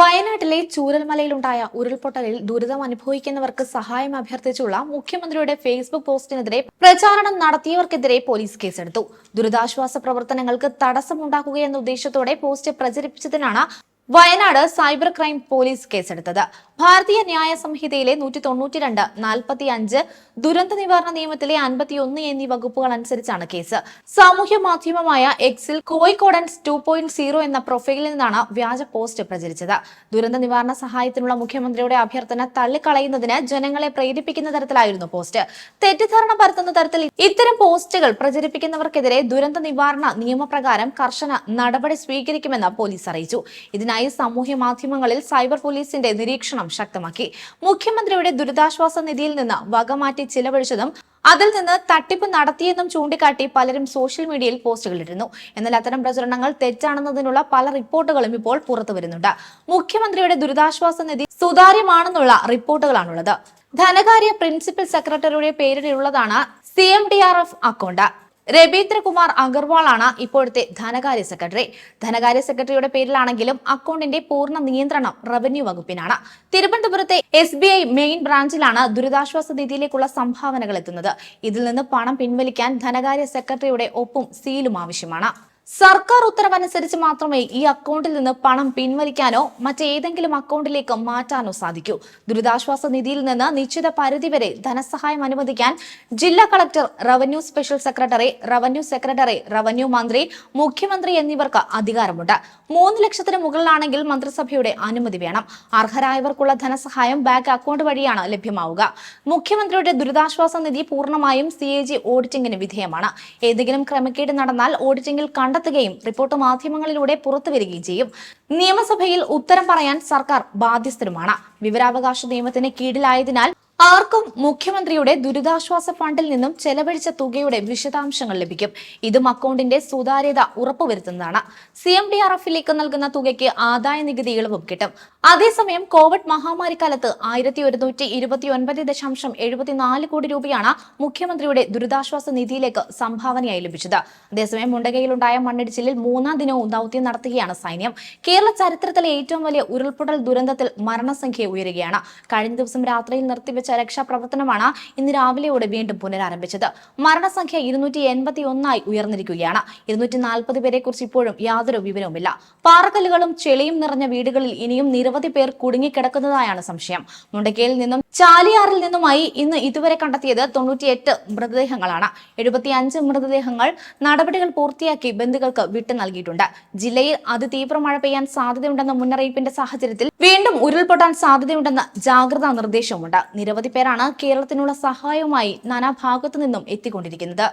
വയനാട്ടിലെ ചൂരൽമലയിലുണ്ടായ ഉരുൾപൊട്ടലിൽ ദുരിതം അനുഭവിക്കുന്നവർക്ക് സഹായം അഭ്യർത്ഥിച്ചുള്ള മുഖ്യമന്ത്രിയുടെ ഫേസ്ബുക്ക് പോസ്റ്റിനെതിരെ പ്രചാരണം നടത്തിയവർക്കെതിരെ പോലീസ് കേസെടുത്തു. ദുരിതാശ്വാസ പ്രവർത്തനങ്ങൾക്ക് തടസ്സമുണ്ടാക്കുകയെന്ന ഉദ്ദേശത്തോടെ പോസ്റ്റ് പ്രചരിപ്പിച്ചതിനാണ് വയനാട് സൈബർ ക്രൈം പോലീസ് കേസെടുത്തത്. ഭാരതീയ ന്യായ സംഹിതയിലെ നൂറ്റി തൊണ്ണൂറ്റി രണ്ട് നാൽപ്പത്തി അഞ്ച് ദുരന്ത നിവാരണ നിയമത്തിലെ അൻപത്തിയൊന്ന് എന്നീ വകുപ്പുകൾ അനുസരിച്ചാണ് കേസ്. സാമൂഹ്യ മാധ്യമമായ എക്സിൽ കോഴിക്കോടൻസ് ടു പോയിന്റ് സീറോ എന്ന പ്രൊഫൈലിൽ നിന്നാണ് വ്യാജ പോസ്റ്റ് പ്രചരിച്ചത്. ദുരന്ത നിവാരണ സഹായത്തിനുള്ള മുഖ്യമന്ത്രിയുടെ അഭ്യർത്ഥന തള്ളിക്കളയുന്നതിന് ജനങ്ങളെ പ്രേരിപ്പിക്കുന്ന തരത്തിലായിരുന്നു പോസ്റ്റ്. തെറ്റിദ്ധാരണ പരത്തുന്ന തരത്തിൽ ഇത്തരം പോസ്റ്റുകൾ പ്രചരിപ്പിക്കുന്നവർക്കെതിരെ ദുരന്ത നിവാരണ നിയമപ്രകാരം കർശന നടപടി സ്വീകരിക്കുമെന്ന് പോലീസ് അറിയിച്ചു. ഇതിനായി സാമൂഹ്യ മാധ്യമങ്ങളിൽ സൈബർ പോലീസിന്റെ നിരീക്ഷണം ശക്തമാക്കി. മുഖ്യമന്ത്രിയുടെ ദുരിതാശ്വാസ നിധിയിൽ നിന്ന് വകമാറ്റി ചിലവഴിച്ചതും അതിൽ നിന്ന് തട്ടിപ്പ് നടത്തിയെന്നും ചൂണ്ടിക്കാട്ടി പലരും സോഷ്യൽ മീഡിയയിൽ പോസ്റ്റുകളിട്ടിരുന്നു. എന്നാൽ അത്തരം പ്രചരണങ്ങൾ തെറ്റാണെന്നതിനുള്ള പല റിപ്പോർട്ടുകളും ഇപ്പോൾ പുറത്തു വരുന്നുണ്ട്. മുഖ്യമന്ത്രിയുടെ ദുരിതാശ്വാസ നിധി സുതാര്യമാണെന്നുള്ള റിപ്പോർട്ടുകളാണുള്ളത്. ധനകാര്യ പ്രിൻസിപ്പൽ സെക്രട്ടറിയുടെ പേരിലുള്ളതാണ് C M D R F account. രവീന്ദ്രകുമാർ ആണ് ഇപ്പോഴത്തെ ധനകാര്യ സെക്രട്ടറി. ധനകാര്യ സെക്രട്ടറിയുടെ പേരിലാണെങ്കിലും അക്കൗണ്ടിന്റെ പൂർണ നിയന്ത്രണം റവന്യൂ വകുപ്പിനാണ്. തിരുവനന്തപുരത്തെ എസ് ബി ഐ മെയിൻ ബ്രാഞ്ചിലാണ് ദുരിതാശ്വാസ നിധിയിലേക്കുള്ള സംഭാവനകൾ എത്തുന്നത്. ഇതിൽ നിന്ന് പണം പിൻവലിക്കാൻ ധനകാര്യ സെക്രട്ടറിയുടെ ഒപ്പും സീലും ആവശ്യമാണ്. സർക്കാർ ഉത്തരവനുസരിച്ച് മാത്രമേ ഈ അക്കൗണ്ടിൽ നിന്ന് പണം പിൻവലിക്കാനോ മറ്റേതെങ്കിലും അക്കൗണ്ടിലേക്ക് മാറ്റാനോ സാധിക്കൂ. ദുരിതാശ്വാസ നിധിയിൽ നിന്ന് നിശ്ചിത പരിധി വരെ ധനസഹായം അനുവദിക്കാൻ ജില്ലാ collector revenue special secretary revenue secretary revenue മന്ത്രി മുഖ്യമന്ത്രി എന്നിവർക്ക് അധികാരമുണ്ട്. മൂന്ന് ലക്ഷത്തിന് മുകളിലാണെങ്കിൽ മന്ത്രിസഭയുടെ അനുമതി വേണം. അർഹരായവർക്കുള്ള ധനസഹായം ബാങ്ക് അക്കൗണ്ട് വഴിയാണ് ലഭ്യമാവുക. മുഖ്യമന്ത്രിയുടെ ദുരിതാശ്വാസ നിധി പൂർണമായും സി എ ജി ഓഡിറ്റിംഗിന് വിധേയമാണ്. ഏതെങ്കിലും ക്രമക്കേട് നടന്നാൽ ഓഡിറ്റിംഗിൽ കണ്ടെത്തുകയും റിപ്പോർട്ട് മാധ്യമങ്ങളിലൂടെ പുറത്തുവരികയും ചെയ്യും. നിയമസഭയിൽ ഉത്തരം പറയാൻ സർക്കാർ ബാധ്യസ്ഥരുമാണ്. വിവരാവകാശ നിയമത്തിന് കീഴിലായതിനാൽ ആർക്കും മുഖ്യമന്ത്രിയുടെ ദുരിതാശ്വാസ ഫണ്ടിൽ നിന്നും ചെലവഴിച്ച തുകയുടെ വിശദാംശങ്ങൾ ലഭിക്കും. ഇതും അക്കൗണ്ടിന്റെ സുതാര്യത ഉറപ്പുവരുത്തുന്നതാണ്. സി എം ഡി ആർ എഫിലേക്ക് നൽകുന്ന തുകയ്ക്ക് ആദായ നികുതി ഇളവും കിട്ടും. അതേസമയം കോവിഡ് മഹാമാരി കാലത്ത് ആയിരത്തി ഒരുന്നൂറ്റി ഇരുപത്തി ഒൻപത് ദശാംശം എഴുപത്തിനാല് കോടി രൂപയാണ് മുഖ്യമന്ത്രിയുടെ ദുരിതാശ്വാസ നിധിയിലേക്ക് സംഭാവനയായി ലഭിച്ചത്. അതേസമയം മുണ്ടകയിലുണ്ടായ മണ്ണിടിച്ചിലിൽ മൂന്നാം ദിനവും ദൌത്യം നടത്തുകയാണ് സൈന്യം. കേരള ചരിത്രത്തിലെ ഏറ്റവും വലിയ ഉരുൾപൊട്ടൽ ദുരന്തത്തിൽ മരണസംഖ്യ ഉയരുകയാണ്. കഴിഞ്ഞ ദിവസം രാത്രിയിൽ നിർത്തിവെച്ച രക്ഷാപ്രവർത്തനമാണ് ഇന്ന് രാവിലെയോടെ വീണ്ടും പുനരാരംഭിച്ചത്. മരണസംഖ്യ ഇരുന്നൂറ്റി എൺപത്തി ഒന്നായി ഉയർന്നിരിക്കുകയാണ്. ഇരുന്നൂറ്റി നാൽപ്പത് പേരെ കുറിച്ച് ഇപ്പോഴും യാതൊരു വിവരവുമില്ല. പാറക്കല്ലുകളും ചെളിയും നിറഞ്ഞ വീടുകളിൽ ഇനിയും നിരവധി പേർ കുടുങ്ങിക്കിടക്കുന്നതായാണ് സംശയം. മുണ്ടക്കയിൽ നിന്നും ചാലിയാറിൽ നിന്നുമായി ഇന്ന് ഇതുവരെ കണ്ടെത്തിയത് തൊണ്ണൂറ്റിയെട്ട് മൃതദേഹങ്ങളാണ്. എഴുപത്തിയഞ്ച് മൃതദേഹങ്ങൾ നടപടികൾ പൂർത്തിയാക്കി ബന്ധുക്കൾക്ക് വിട്ടു നൽകിയിട്ടുണ്ട്. ജില്ലയിൽ അതിതീവ്ര മഴ പെയ്യാൻ സാധ്യതയുണ്ടെന്ന മുന്നറിയിപ്പിന്റെ സാഹചര്യത്തിൽ വീണ്ടും ഉരുൾപൊട്ടാൻ സാധ്യതയുണ്ടെന്ന ജാഗ്രതാ നിർദ്ദേശവുമുണ്ട്. നിരവധി പേരാണ് കേരളത്തിനുള്ള സഹായവുമായി നാനാഭാഗത്തു നിന്നും എത്തിക്കൊണ്ടിരിക്കുന്നത്.